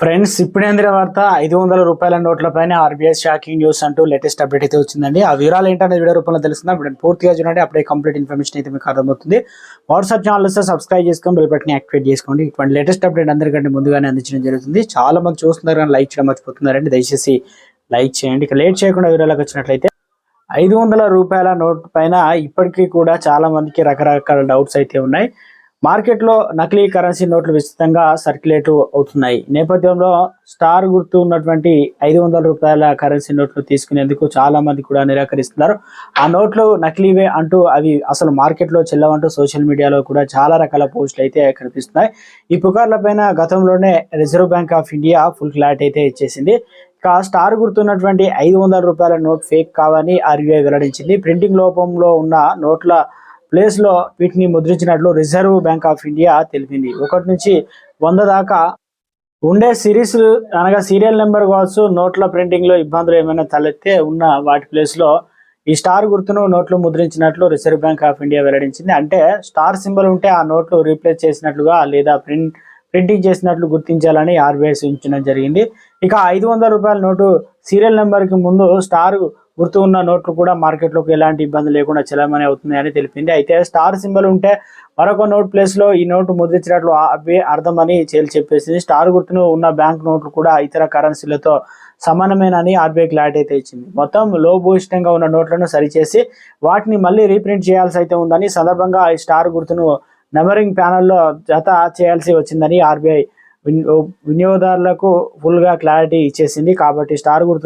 Friends ఇప్పుడే అందిన వార్త ఐదు వందల రూపాయల నోట్ల పైన ఆర్బీఐ షాకింగ్ న్యూస్ అంటూ లేటెస్ట్ అప్డేట్ అయితే వచ్చిందండి. ఆ వివరాలు ఏంటనే వీడియో రూపంలో తెలుస్తుందా. వీడియో పూర్తిగా చూడండి. అప్పుడే కంప్లీట్ ఇన్ఫర్మేషన్ అయితే మీకు అర్థమవుతుంది. వాట్సాప్ ఛానల్ వస్తే సబ్స్క్రైబ్ చేసుకొని బెల్ బటన్ యాక్టివేట్ చేసుకోండి. ఇటువంటి లేటెస్ట్ అప్డేట్ అందరికంటే ముందుగానే అందించడం జరుగుతుంది. చాలా మంది చూస్తున్నారు కానీ లైక్ చేయడం మర్చిపోతున్నారండి. దయచేసి లైక్ చేయండి. ఇక లేట్ చేయకుండా వివరాలకు వచ్చినట్లయితే ఐదు వందల రూపాయల నోట్ పైన ఇప్పటికీ కూడా చాలా మందికి రకరకాల డౌట్స్ అయితే ఉన్నాయి. మార్కెట్లో నకిలీ కరెన్సీ నోట్లు విస్తృతంగా సర్క్యులేట్ అవుతున్నాయి. నేపథ్యంలో స్టార్ గుర్తు ఉన్నటువంటి ఐదు వందల రూపాయల కరెన్సీ నోట్లు తీసుకునేందుకు చాలా మంది కూడా నిరాకరిస్తున్నారు. ఆ నోట్లు నకిలీవే అంటూ అవి అసలు మార్కెట్లో చెల్లవంటూ సోషల్ మీడియాలో కూడా చాలా రకాల పోస్టులు అయితే కనిపిస్తున్నాయి. ఈ పుకార్లపైన గతంలోనే reserve bank of India full clarity అయితే ఇచ్చేసింది. స్టార్ గుర్తున్నటువంటి ఐదు వందల రూపాయల నోట్ ఫేక్ కావని ఆర్బీఐ వెల్లడించింది. ప్రింటింగ్ లోపంలో ఉన్న నోట్ల ప్లేస్లో వీటిని ముద్రించినట్లు రిజర్వ్ బ్యాంక్ ఆఫ్ ఇండియా తెలిపింది. ఒకటి నుంచి వంద దాకా ఉండే సిరీస్ అనగా సీరియల్ నెంబర్ కావచ్చు నోట్ల ప్రింటింగ్లో ఇబ్బందులు ఏమైనా తలెత్తే ఉన్న వాటి ప్లేస్లో ఈ స్టార్ గుర్తును నోట్లు ముద్రించినట్లు రిజర్వ్ బ్యాంక్ ఆఫ్ ఇండియా వెల్లడించింది. అంటే స్టార్ సింబల్ ఉంటే ఆ నోట్లు రీప్లేస్ చేసినట్లుగా లేదా ప్రింట్ ప్రింటింగ్ చేసినట్లు గుర్తించాలని ఆర్బీఐ సూచించడం జరిగింది. ఇక ఐదు వందల రూపాయల నోటు సీరియల్ నెంబర్కి ముందు స్టార్ గుర్తు ఉన్న నోట్లు కూడా మార్కెట్లోకి ఎలాంటి ఇబ్బంది లేకుండా చలామణి అవుతున్నాయని తెలిపింది. అయితే స్టార్ సింబల్ ఉంటే మరొక నోట్ ప్లేస్లో ఈ నోటు ముద్రించినట్లు ఆర్బీఐ అర్థమని చేలి చెప్పేసింది. స్టార్ గుర్తును ఉన్న బ్యాంక్ నోట్లు కూడా ఇతర కరెన్సీలతో సమానమేనని ఆర్బీఐ క్లారిటీ అయితే ఇచ్చింది. మొత్తం లో భూయిష్టంగా ఉన్న నోట్లను సరిచేసి వాటిని మళ్ళీ రీప్రింట్ చేయాల్సి అయితే ఉందని సందర్భంగా ఈ స్టార్ గుర్తును నెంబరింగ్ ప్యానల్లో జత చేయాల్సి వచ్చిందని ఆర్బీఐ వినియోగదారులకు ఫుల్గా క్లారిటీ ఇచ్చేసింది. కాబట్టి స్టార్ గుర్తు